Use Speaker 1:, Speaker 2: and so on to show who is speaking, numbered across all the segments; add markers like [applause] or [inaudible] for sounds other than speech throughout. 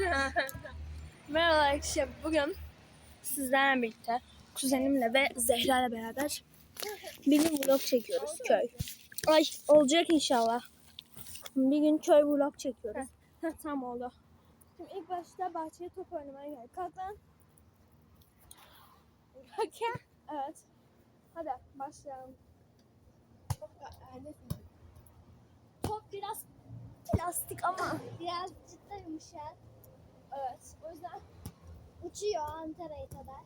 Speaker 1: [laughs] Merhaba arkadaşlar. Bugün sizlerle birlikte kuzenimle ve Zehra ile beraber bir gün vlog çekiyoruz köy. Ay olacak inşallah. Bir gün köy vlog çekiyoruz. Tam oldu. Şimdi ilk başta bahçeye top oynamaya geldik. Kalk lan. Evet. Hadi başlayalım. Top biraz plastik ama
Speaker 2: Biraz cidden yumuşak.
Speaker 1: Evet. O yüzden
Speaker 2: Uçuyor Ankara'ya kadar.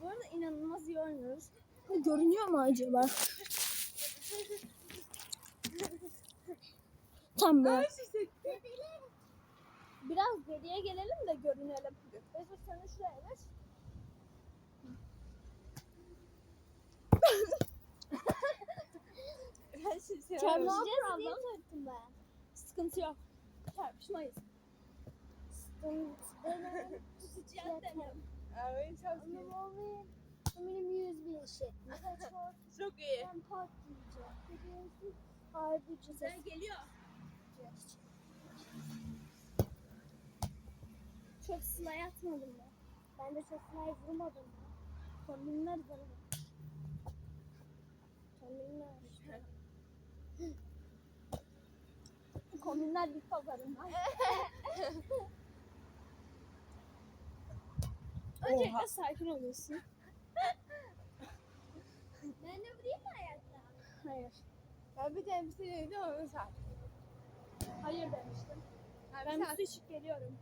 Speaker 1: Bu arada inanılmaz iyi oynuyoruz. Görünüyor mu acaba? Tam böyle. Biraz geriye gelelim de görünelim. Sen de şuraya geç.
Speaker 2: Çarpışacağız diye korktum ben.
Speaker 1: Sıkıntı yok. Çarpışmayız.
Speaker 2: Sıkıntı.
Speaker 1: Tutacağız dedim.
Speaker 3: Evet çok
Speaker 2: Ama
Speaker 3: iyi.
Speaker 2: bu benim yüz bin şey. [laughs]
Speaker 3: Çok iyi.
Speaker 2: ben park diyeceğim. Biliyorsun. Harbi.
Speaker 1: Sen geliyor. Çok sılay atmadım ben.
Speaker 2: Ben de çok kolay vurmadım.
Speaker 1: Kombinler bana. Kombinler. Kombinler bir pazarından. [laughs] Öncelikle sakin oluyorsun. [laughs]
Speaker 2: Ben de vurayım mı ayakta?
Speaker 1: Hayır.
Speaker 3: Ben bir dedim ama sen.
Speaker 1: Hayır demiştim.
Speaker 3: Ben,
Speaker 1: Ben bir içip geliyorum.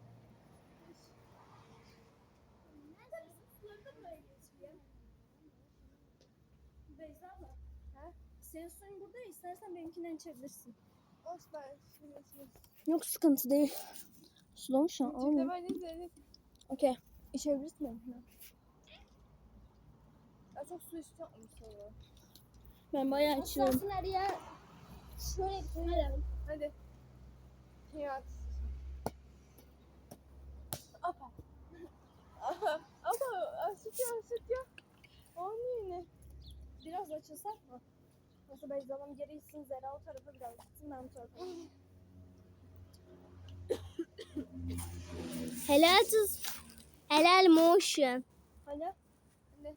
Speaker 2: Nerede ısıtları da böyle geçiyor.
Speaker 1: Beyza abla. Ha? Senin suyun burada istersen benimkinden içebilirsin.
Speaker 3: Boş ver.
Speaker 1: Yok sıkıntı değil. Sulamış
Speaker 3: ben izledim.
Speaker 1: Okey. İçebilirsin benimkinden.
Speaker 3: Ya çok su istiyor sonra.
Speaker 1: Ben bayağı içiyorum.
Speaker 2: Aslında araya şöyle bir koyalım.
Speaker 3: Hadi. Şey at. Apa. Aha. Apa. Sıkıyor sıkıyor. Olmuyor yine.
Speaker 1: Biraz açılsak mı? Nasıl Beyza'nın geri gitsin Zera o tarafa biraz gitsin ben bu tarafa.
Speaker 2: Helal tuz. Helal motion.
Speaker 1: Hadi.
Speaker 3: Hadi.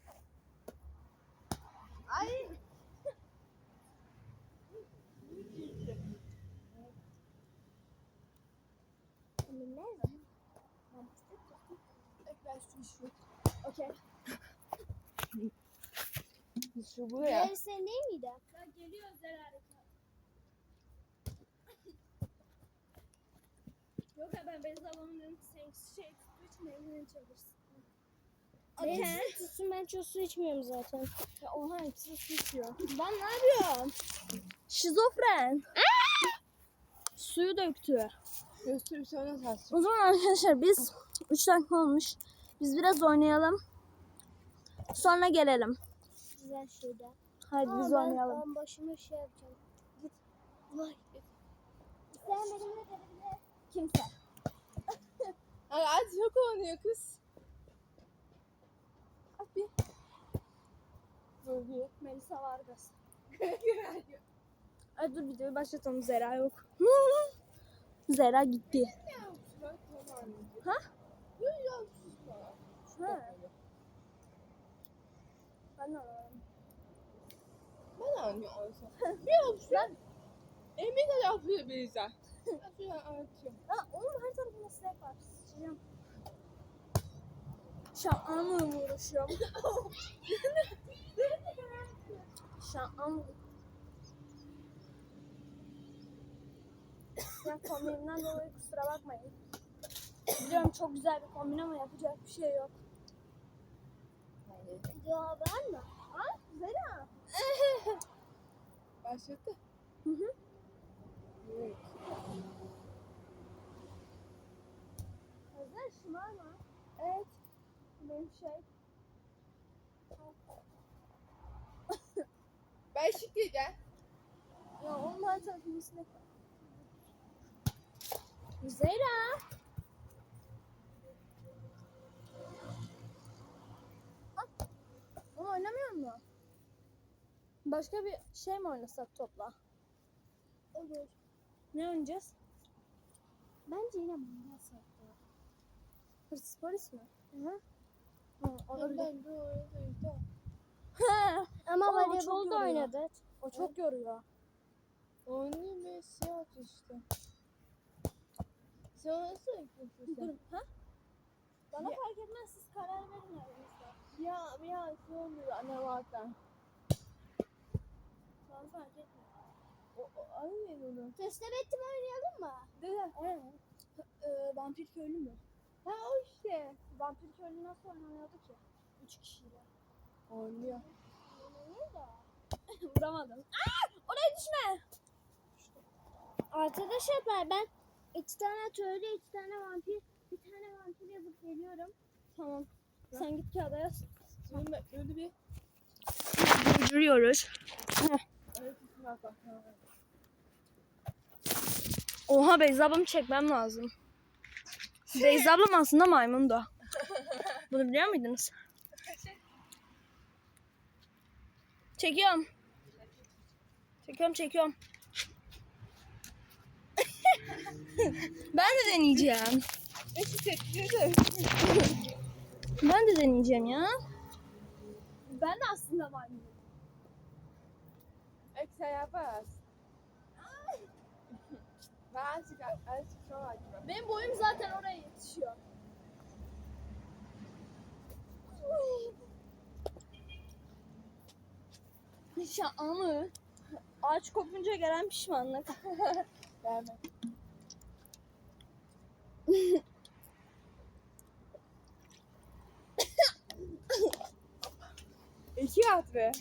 Speaker 3: Ay. Ben şu.
Speaker 1: Okey.
Speaker 3: Şu buraya.
Speaker 2: Diğeri senin değil miydi?
Speaker 1: Ya geliyor Zera Yok ya ben Beyza ablamın dedim ki sen şey tuttuğu için içebilirsin.
Speaker 2: Benim su tutsun ben çok su içmiyorum zaten.
Speaker 1: Ya oha hepsi su içiyor. Ben ne yapıyorum? Şizofren. Suyu döktü.
Speaker 3: Göster sonra sarsın.
Speaker 1: O zaman arkadaşlar biz 3 dakika olmuş. Biz biraz oynayalım. Sonra gelelim.
Speaker 2: Güzel şeyler.
Speaker 1: Hadi
Speaker 2: Aa,
Speaker 1: biz oynayalım.
Speaker 2: ben başıma şey yapacağım. Git. Vay. İstemedim de dedim
Speaker 1: Kimse. [laughs]
Speaker 3: Ay az çok oynuyor kız. At bir. Böyle.
Speaker 1: Melisa Vargas. [laughs] Hadi dur videoyu başlatalım. Zera yok. [laughs] Zera gitti. Ha? Ha. Ben de
Speaker 3: Ben anlıyorum. Biliyor musun? Emin de yapıyor Beyza. Ben şöyle anlatıyorum.
Speaker 1: Ha, onun her tarafı nasıl yapar? Sıçacağım. Şahanla mı uğraşıyorum? Şahan. Ya kombinimden dolayı kusura bakmayın. Biliyorum çok güzel bir kombin ama yapacak bir şey yok.
Speaker 2: Dua var mı?
Speaker 1: Ha? Zera.
Speaker 3: Başladı.
Speaker 1: Hı hı.
Speaker 3: Evet.
Speaker 1: Özel şımarma. Evet. Benim şey. [laughs]
Speaker 3: Ben şık diyeceğim.
Speaker 1: Ya her tarafının üstüne koy. Zera. Ah, Onu oynamıyor mu? Başka bir şey mi oynasak topla?
Speaker 2: Olur.
Speaker 1: Ne oynayacağız?
Speaker 2: Bence yine sonra.
Speaker 1: Hırsız polis mi?
Speaker 2: Hı.
Speaker 1: Hı, olabilir.
Speaker 3: Ben
Speaker 2: Ama
Speaker 1: Aa, o
Speaker 2: voleybol da oynadık.
Speaker 1: o çok yoruyor.
Speaker 3: Oynuyor ve siyah işte. Sen nasıl yapıyorsun sen?
Speaker 1: Ha? Bana
Speaker 3: Ya-
Speaker 1: fark etmez siz karar verin aranızda.
Speaker 3: Ya ya şey oluyor anne varken.
Speaker 1: Fark etmez.
Speaker 3: O, o aynı onu.
Speaker 2: Teslim ettim oynayalım mı?
Speaker 1: Dede. Aynen. Ee, vampir köylü mü?
Speaker 3: Ha o işte.
Speaker 1: Vampir köylü nasıl oynanıyordu ki? Üç kişiyle.
Speaker 3: Oynuyor.
Speaker 2: Oynayalım da. [laughs]
Speaker 1: Vuramadım. Aa! Oraya düşme.
Speaker 2: Arkadaşlar ben iki tane köylü, iki tane vampir, bir tane vampir yazıp geliyorum.
Speaker 1: Tamam. Sen git kağıda yaz.
Speaker 3: Ben öyle bir
Speaker 1: Durduruyoruz.
Speaker 3: Bak.
Speaker 1: Oha Beyza ablamı çekmem lazım. Beyza ablam aslında maymun da. Bunu biliyor muydunuz? Çekiyorum. Çekiyorum çekiyorum. [laughs] ben de deneyeceğim. Ben de deneyeceğim ya. Ben de aslında maymunum.
Speaker 3: Eksen yaparız. Ben azıcık azıcık sonra açıyorum.
Speaker 1: Benim boyum zaten oraya yetişiyor. Şaka mı? Ağaç kopunca gelen pişmanlık.
Speaker 3: Verme. İki at be.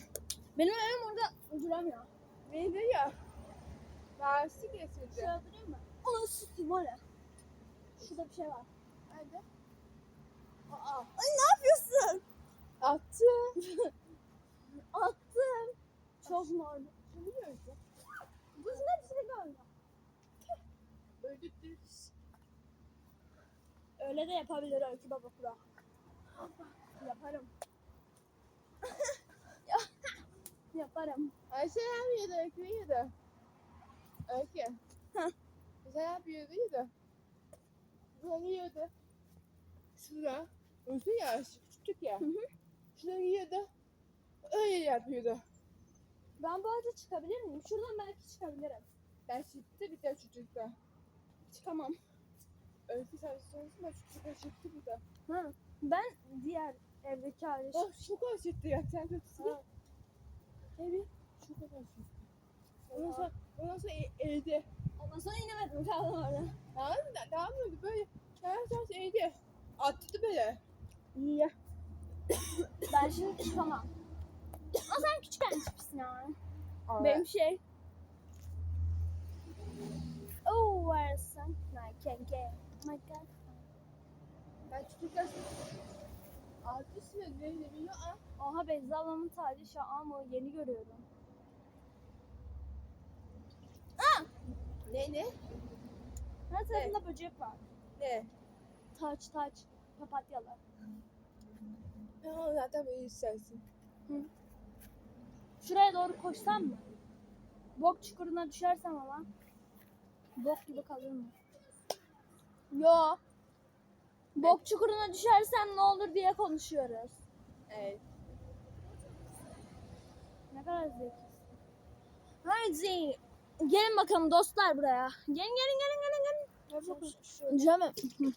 Speaker 1: Benim evim orada duramıyor.
Speaker 3: Neydi ya? Lastik getirdi.
Speaker 1: Sığdırayım mı? Onu sıkayım öyle. Şurada bir şey var.
Speaker 3: Nerede?
Speaker 1: Aa. Ay ne yapıyorsun?
Speaker 3: Attı. [laughs]
Speaker 1: Attım. Çok normal.
Speaker 3: Biliyor musun?
Speaker 1: Kızın hepsini gördüm.
Speaker 3: Öldürdü.
Speaker 1: Öyle de yapabilir Öykü Baba Kura. Yaparım. [laughs] Ya- Yaparım.
Speaker 3: Ayşe yapıyordu? Öykü yiyordu. Öykü. Sen yapıyordu yiyordu. Bunu yiyordu. Şurada. Uzun ya küçük ya.
Speaker 1: Hı hı.
Speaker 3: Şurada yiyordu. Öyle yapıyordu.
Speaker 1: Ben bu arada çıkabilir miyim? Şuradan belki çıkabilirim.
Speaker 3: Ben çıktı bir de çocukta.
Speaker 1: Çıkamam.
Speaker 3: Öykü sen sonrasında da çocukta çıktı bir de.
Speaker 1: Ha. Ben diğer evdeki aile.
Speaker 3: Bak şu kadar çıktı ya sen kötüsün. Evet. Şu kadar çıktı. Ondan sonra, ondan sonra e- evde.
Speaker 1: Ondan sonra inemedim kaldım orada.
Speaker 3: Tamam mı? Devam ediyordu böyle. Yavaş yavaş evde. Attı böyle.
Speaker 1: İyi ya. [coughs] ben şimdi çıkamam. Ama sen küçükken çıkmışsın ya. Benim şey. Oh, where is some? I can't get. My God.
Speaker 3: Ben çocukken altı sene ne biliyor ha?
Speaker 1: Oha Beyza ablamın tacı şu an mı? Yeni görüyorum.
Speaker 3: Ne ne?
Speaker 1: Her tarafında böcek var.
Speaker 3: Ne?
Speaker 1: Taç taç. Papatyalı.
Speaker 3: Ben onu zaten böyle istersin.
Speaker 1: Şuraya doğru koşsam mı? Bok çukuruna düşersem ama. Bok gibi kalır mı? Yo. Bok çukuruna düşersem ne olur diye konuşuyoruz.
Speaker 3: Evet.
Speaker 1: Ne kadar zekisin. Haydi. Gelin bakalım dostlar buraya. Gelin gelin gelin gelin gelin. Cemil.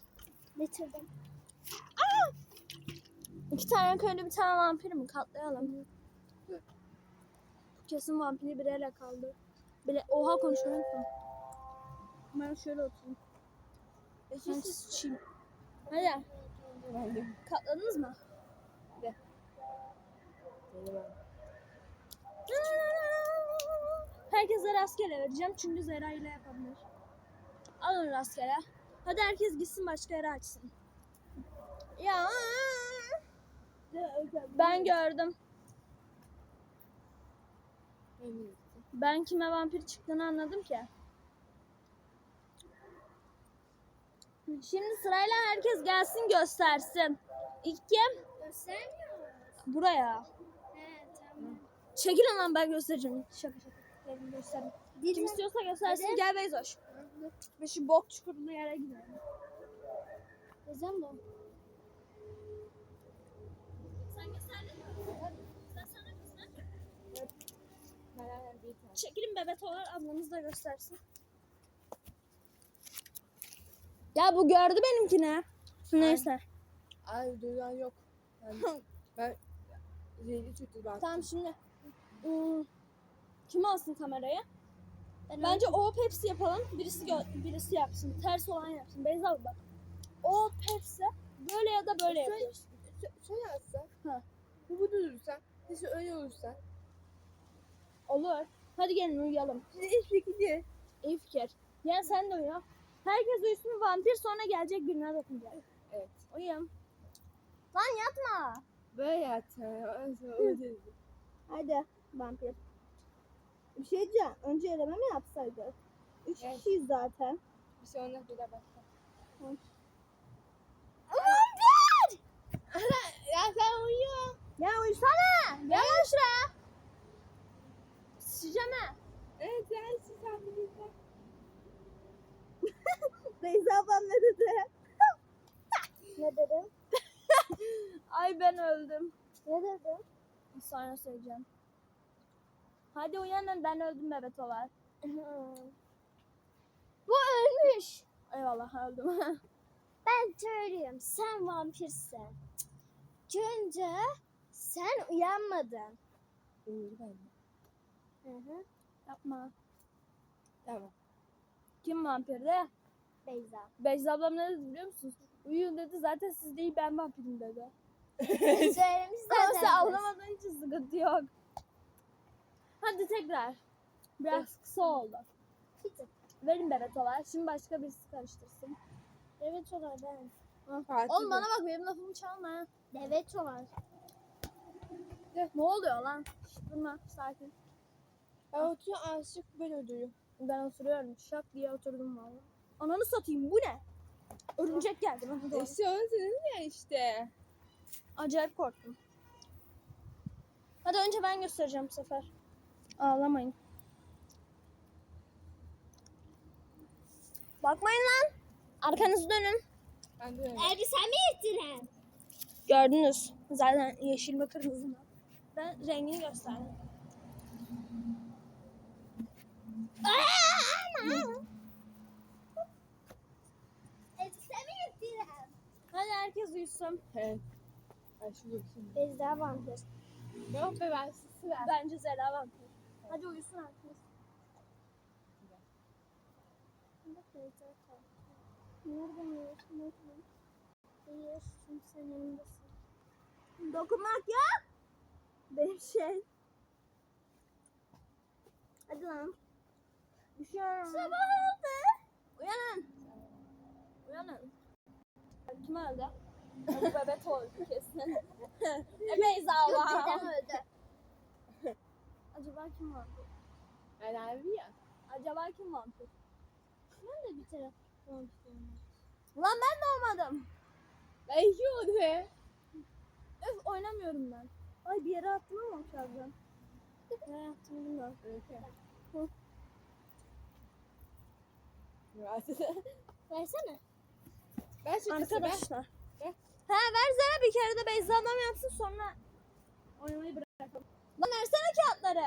Speaker 2: Getirdim.
Speaker 1: İki tane köylü bir tane vampir mi? Katlayalım. Kesin vampiri bir ele kaldı. Bile oha konuşmayı unuttum. Ben şöyle oturayım. Ben sıçayım. Hadi
Speaker 3: Hadi.
Speaker 1: katladınız mı? Herkese rastgele vereceğim çünkü Zera ile yapabilir. Alın rastgele. Hadi herkes gitsin başka yere açsın. Ya ben gördüm. Ben kime vampir çıktığını anladım ki. Şimdi sırayla herkes gelsin göstersin. İlk kim?
Speaker 2: Göstermiyor.
Speaker 1: Buraya.
Speaker 2: He tamam.
Speaker 1: Çekilin lan ben göstereceğim. Şaka şaka. Gelin gösterin. Kim istiyorsa göstersin. Gel Beyzoş. Ve şu bok çukurlu yere gidelim.
Speaker 2: Diyeceğim de.
Speaker 1: Sen gösterdin mi? Sen sana göster. Çekilin bebek olarak ablanız da göstersin. Ya bu gördü benimkini. Neyse.
Speaker 3: Ay duyan yok. Ben, [laughs] ben zehri çıktı bak.
Speaker 1: Tamam şimdi. ıı, Kim alsın kamerayı?
Speaker 2: Ben
Speaker 1: Bence o Pepsi yapalım. Birisi gö- birisi yapsın. Ters olan yapsın. Beyza abla bak. O Pepsi böyle ya da böyle
Speaker 3: Sen-
Speaker 1: yapıyoruz.
Speaker 3: Şöyle yapsan.
Speaker 1: Ha.
Speaker 3: Bu bu durursan. Neyse öyle olursa.
Speaker 1: Olur. Hadi gelin uyuyalım.
Speaker 3: İyi fikir.
Speaker 1: İyi fikir. Ya sen de uyu. Herkes uyusun vampir sonra gelecek birine dokunacak.
Speaker 3: Evet.
Speaker 1: Uyuyalım. Lan yatma.
Speaker 3: Böyle. Öyle
Speaker 1: Hadi vampir. Bir şey diyeceğim. Önce eleme mi yapsaydık? Üç
Speaker 3: Evet.
Speaker 1: kişiyiz zaten.
Speaker 3: Bir şey olmaz bir de bak.
Speaker 1: Vampir!
Speaker 3: Ya sen uyu.
Speaker 1: Ya uyusana. Gel şuraya. Sıçacağım ha.
Speaker 3: Evet sen sen bilirsen.
Speaker 1: Beyza ablam ne dedi?
Speaker 2: Ne dedim? [laughs]
Speaker 1: Ay ben öldüm.
Speaker 2: Ne dedim?
Speaker 1: Sonra söyleyeceğim. Hadi uyanın ben öldüm bebek olarak. [laughs]
Speaker 2: Bu ölmüş.
Speaker 1: Eyvallah öldüm. [laughs]
Speaker 2: Ben köylüyüm. Sen vampirsin. Önce sen uyanmadın.
Speaker 3: Uyudu ben.
Speaker 2: Hı hı.
Speaker 1: Yapma.
Speaker 3: Tamam.
Speaker 1: Kim vampirdi?
Speaker 2: Beyza.
Speaker 1: Beyza ablam ne dedi biliyor musunuz? Uyuyun dedi zaten siz değil ben vampirim dedi. [laughs]
Speaker 2: Söylemiş
Speaker 1: Ama
Speaker 2: zaten.
Speaker 1: sen anlamadığın için sıkıntı yok. Hadi tekrar. Biraz kısa oldu. Verin bebek olarak. Şimdi başka birisi karıştırsın.
Speaker 2: Evet olan ben.
Speaker 1: Oğlum bana bak benim lafımı çalma. ha.
Speaker 2: Evet olan.
Speaker 1: Ne oluyor lan? Şşt, durma sakin.
Speaker 3: Ben oturuyor aşık böyle duruyor.
Speaker 1: Ben oturuyorum. Şak diye oturdum valla. Ananı satayım bu ne? Örümcek geldi. bana doğru.
Speaker 3: Senin ya işte.
Speaker 1: Acayip korktum. Hadi önce ben göstereceğim bu sefer. Ağlamayın. Bakmayın lan. Arkanızı dönün.
Speaker 3: Ben de öyle.
Speaker 2: Elbise mi ettiren?
Speaker 1: Gördünüz. Zaten yeşil mi kırmızı mı? Ben rengini gösterdim.
Speaker 2: Elbise mi ettiren?
Speaker 1: Hadi herkes uyusun.
Speaker 3: Evet. Ben şu bakayım.
Speaker 2: Beyza vampir.
Speaker 3: Yok be ben sizi ver.
Speaker 1: Bence Zela vampir. Hadi uyusun herkes.
Speaker 2: Nereden yiyorsun? Nereden? Yiyorsun sen yanındasın.
Speaker 1: Dokunmak yok. Benim şey. Hadi lan. Düşüyorum. Sabah oldu. Uyanın. Uyanın. Kim öldü? Bu bebek oldu kesin. [laughs] e Beyza
Speaker 2: Yok
Speaker 1: Allah.
Speaker 2: dedem öldü.
Speaker 1: Acaba kim vampir?
Speaker 3: Ben abi ya.
Speaker 1: Acaba kim vampir?
Speaker 2: Ben de bir taraf vampir
Speaker 1: Ulan ben de olmadım.
Speaker 3: Ben iki oldu be.
Speaker 1: Öf oynamıyorum ben. Ay bir yere attım ama çalacağım. Ne yaptım bilmiyorum.
Speaker 3: Öyle.
Speaker 2: Versene.
Speaker 3: Ben şu ben.
Speaker 1: Arkadaşlar.
Speaker 3: Ver.
Speaker 1: Ha ver Zara bir kere de Beyza ablam yapsın sonra oynamayı bırakalım. Lan versene kağıtları.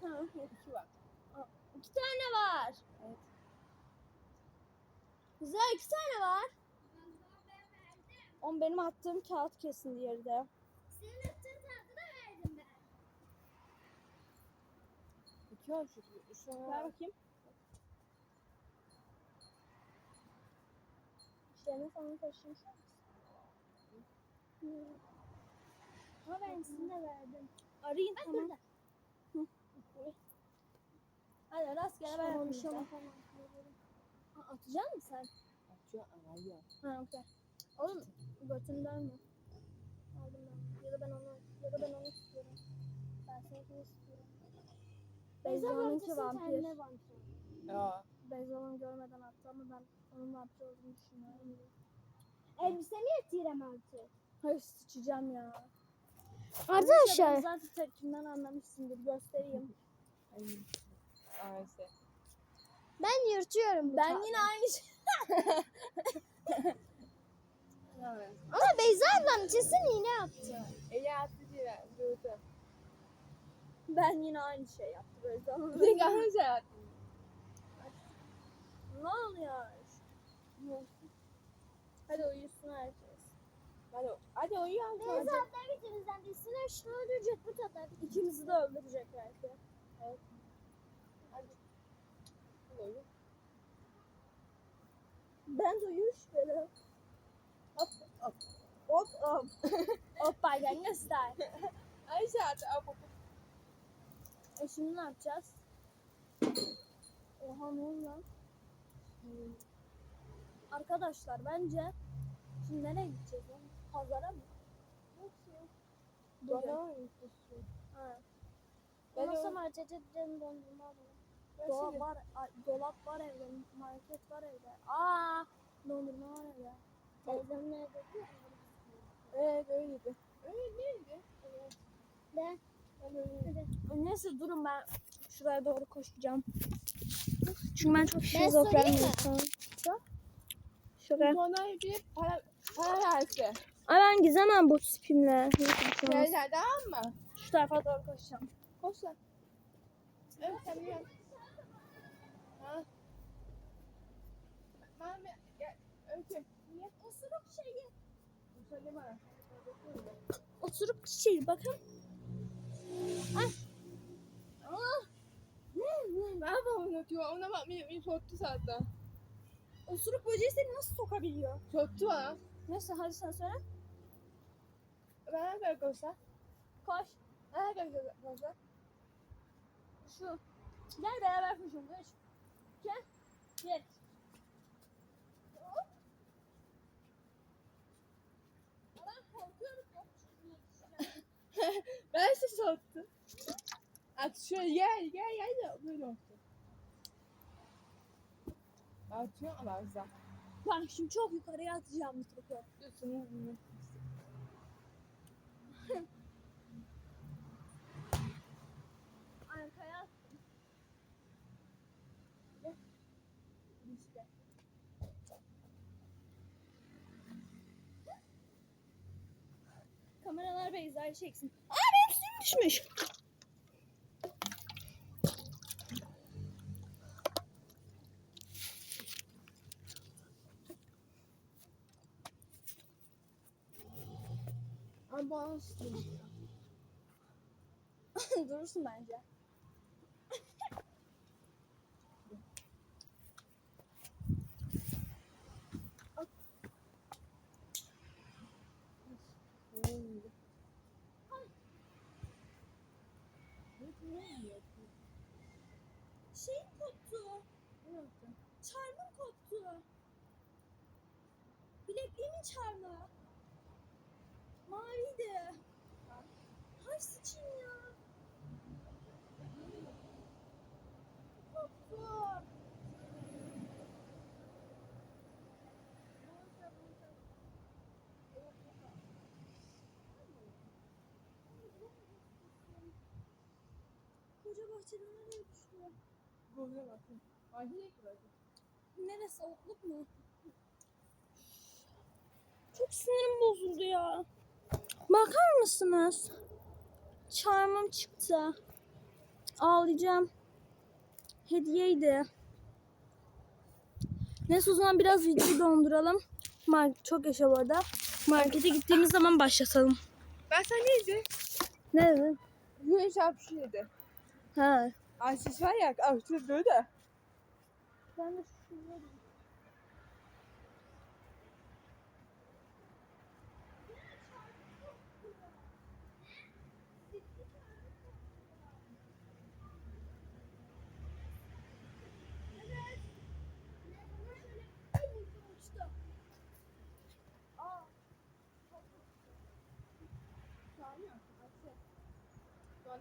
Speaker 1: Tamam.
Speaker 3: İki var.
Speaker 1: İki tane var.
Speaker 3: Evet.
Speaker 1: Güzel iki tane var. On benim attığım kağıt kesin diğeri de.
Speaker 2: Senin attığın tarzı da verdim ben.
Speaker 3: İki var şu.
Speaker 1: Ver bakayım. İşlerine falan karıştırmış
Speaker 2: Ama ben de verdim.
Speaker 1: Arayın
Speaker 2: Bak
Speaker 1: tamam.
Speaker 2: burada.
Speaker 1: Hadi rastgele ben. Ha, Atacak mısın sen?
Speaker 3: Atıyor ama ya.
Speaker 1: Ha okey. Oğlum götünden mi? Aldım ben. Ya da ben onu ya da ben onu istiyorum. Ben seninkini istiyorum.
Speaker 2: Beyza
Speaker 1: Beyza'nınki vampir.
Speaker 2: kendine vampir.
Speaker 3: Ya.
Speaker 1: Görmeden attı ama ben onun vampir olduğunu düşünüyorum.
Speaker 2: Elbise mi ettirem artık?
Speaker 1: Hayır sıçacağım ya.
Speaker 2: Arkadaşlar.
Speaker 1: Zaten tepkimden anlamışsındır. Göstereyim.
Speaker 3: Ayşe.
Speaker 2: Ben yırtıyorum bu
Speaker 1: Ben yine aynı şey. [laughs]
Speaker 2: Ama Beyza ablam kesin iğne yaptı.
Speaker 3: Eli attı diye durdu.
Speaker 1: Ben yine aynı şey yaptım böyle zaman.
Speaker 3: Bir yanlış yaptı.
Speaker 1: Ne oluyor? Hadi uyusun herkes.
Speaker 3: Hadi, hadi uyan.
Speaker 2: Beyza ablam içimizden birisini şunu öldürecek bu tatar.
Speaker 1: İkimizi de öldürecek belki.
Speaker 3: Hadi uyu.
Speaker 1: Ben de uyuş böyle. Hop hop. Hop hop. [laughs] hop Gangnam Style.
Speaker 3: Ayşe. Hop hop.
Speaker 1: E şimdi ne yapacağız? Oha ne oldu lan? Arkadaşlar bence şimdi nereye gideceğiz? Pazara mı? Bugün.
Speaker 3: Bana uyusun.
Speaker 1: Ha.
Speaker 3: Ben o-
Speaker 2: markete dondurma alalım.
Speaker 1: Var, dolap var evde, market var evde. Aa, dondurma var evde.
Speaker 2: Teyzem nerede?
Speaker 3: Evet öyleydi. Öyle değildi. Evet.
Speaker 2: Ben.
Speaker 3: Öyleydi.
Speaker 1: Neyse durun ben şuraya doğru koşacağım. Çünkü ben çok
Speaker 2: Ben
Speaker 1: şizofren
Speaker 2: sorayım
Speaker 1: bir
Speaker 2: mı?
Speaker 1: insanım. Şuraya.
Speaker 3: Sonra bir para, para verse.
Speaker 1: Ay ben gizemem bu bir şey olmaz.
Speaker 3: Gel tamam mı?
Speaker 1: Şu tarafa doğru koşacağım.
Speaker 3: Koş lan. Evet sen uyan. Ha. Mami gel. Öykü. Niye?
Speaker 2: Osuruk şeyi.
Speaker 3: Söyle bana.
Speaker 1: Oturup çiçeği bakın.
Speaker 3: Ben de unutuyor. Ona bak beni, beni soktu zaten.
Speaker 1: Osuruk böceği seni nasıl sokabiliyor?
Speaker 3: Soktu bana.
Speaker 1: Neyse hadi sen söyle.
Speaker 3: Ben ne koşsa?
Speaker 1: Koş.
Speaker 3: Ne koşsa?
Speaker 1: Şu. Gel beraber koşalım. Üç. Gel. Bir. Ben. [laughs]
Speaker 3: Ben sizi soktu. At şöyle gel gel gel de böyle oldu. Atıyor ama güzel.
Speaker 1: Bak şimdi çok yukarıya atacağım topu.
Speaker 3: Diyorsunuz bunu.
Speaker 1: Arkaya attım. İşte. Kameralar Beyza'yı çeksin. Aa benim düşmüş.
Speaker 3: Sıkıyor. [laughs]
Speaker 1: Durursun bence. Şeyim koptu. Çarmım koptu. Bilekliğimin çarmı. Maviydi. Hay sıçayım ya. Koptu. Koca bahçede nereye düştü?
Speaker 3: Buraya bakın. Ay ne kadar.
Speaker 1: Neresi otluk mu? Çok sinirim bozuldu ya. Bakar mısınız? Çarmım çıktı. Ağlayacağım. Hediyeydi. Neyse o zaman biraz videoyu donduralım. Mark çok yaşa bu arada. Markete gittiğimiz zaman başlatalım.
Speaker 3: Ben sana neydi?
Speaker 1: Ne dedin?
Speaker 3: Güneş hapşıydı.
Speaker 1: Ha.
Speaker 3: Ay siz var ya hapşırdı da.
Speaker 1: Ben de şuraya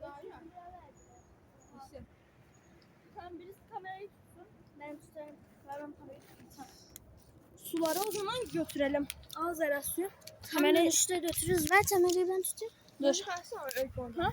Speaker 3: Bana ya. İşte.
Speaker 1: Tamam birisi kamerayı tutsun. Ben tutarım. Ver ben kamerayı tutayım. Suları o zaman götürelim. Al Zera suyu.
Speaker 2: Kamerayı işte götürürüz. Ver kamerayı ben tutayım.
Speaker 1: Dur.
Speaker 3: Konu.
Speaker 1: Ha?